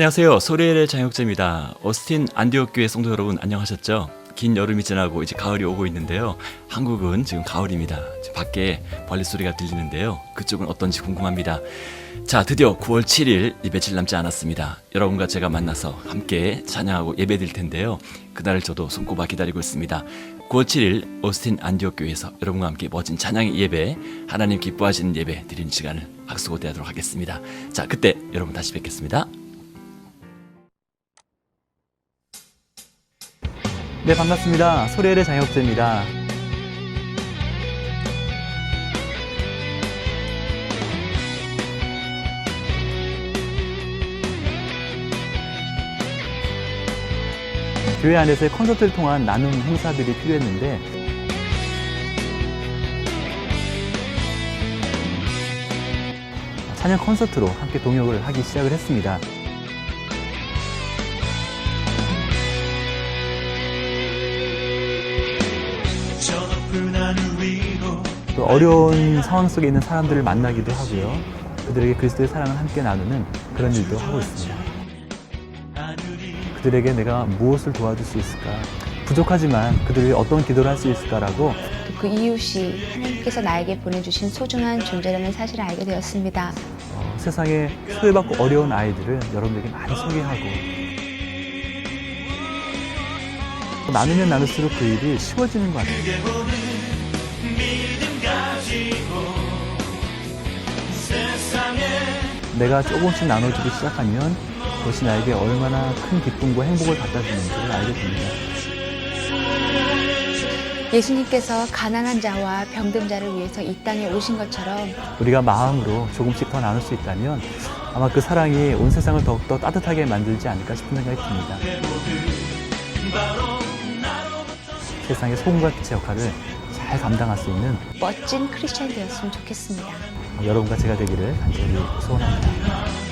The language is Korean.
안녕하세요. 소리엘의 장혁재입니다. 오스틴 안디옥 교회 성도 여러분 안녕하셨죠? 긴 여름이 지나고 이제 가을이 오고 있는데요. 한국은 지금 가을입니다. 지금 밖에 벌레 소리가 들리는데요. 그쪽은 어떤지 궁금합니다. 자, 드디어 9월 7일 이 며칠 남지 않았습니다. 여러분과 제가 만나서 함께 찬양하고 예배드릴 텐데요. 그날을 저도 손꼽아 기다리고 있습니다. 9월 7일 오스틴 안디옥 교회에서 여러분과 함께 멋진 찬양의 예배, 하나님 기뻐하시는 예배 드리는 시간을 박수고대하도록 하겠습니다. 자, 그때 여러분 다시 뵙겠습니다. 네, 반갑습니다. 소리엘의 장혁재입니다. 교회 안에서의 콘서트를 통한 나눔 행사들이 필요했는데 찬양 콘서트로 함께 동역을 하기 시작을 했습니다. 또 어려운 상황 속에 있는 사람들을 만나기도 하고요. 그들에게 그리스도의 사랑을 함께 나누는 그런 일도 하고 있습니다. 그들에게 내가 무엇을 도와줄 수 있을까? 부족하지만 그들이 어떤 기도를 할 수 있을까라고 그 이웃이 하나님께서 나에게 보내주신 소중한 존재라는 사실을 알게 되었습니다. 어, 세상에 소외받고 어려운 아이들을 여러분들에게 많이 소개하고 나누면 나눌수록 그 일이 쉬워지는 것 같아요. 내가 조금씩 나눠주기 시작하면 그것이 나에게 얼마나 큰 기쁨과 행복을 갖다 주는지를 알게 됩니다. 예수님께서 가난한 자와 병든 자를 위해서 이 땅에 오신 것처럼 우리가 마음으로 조금씩 더 나눌 수 있다면 아마 그 사랑이 온 세상을 더욱더 따뜻하게 만들지 않을까 싶은 생각이 듭니다. 세상의 소금과 빛의 역할을 잘 감당할 수 있는 멋진 크리스천이 되었으면 좋겠습니다. 여러분과 제가 되기를 간절히 소원합니다.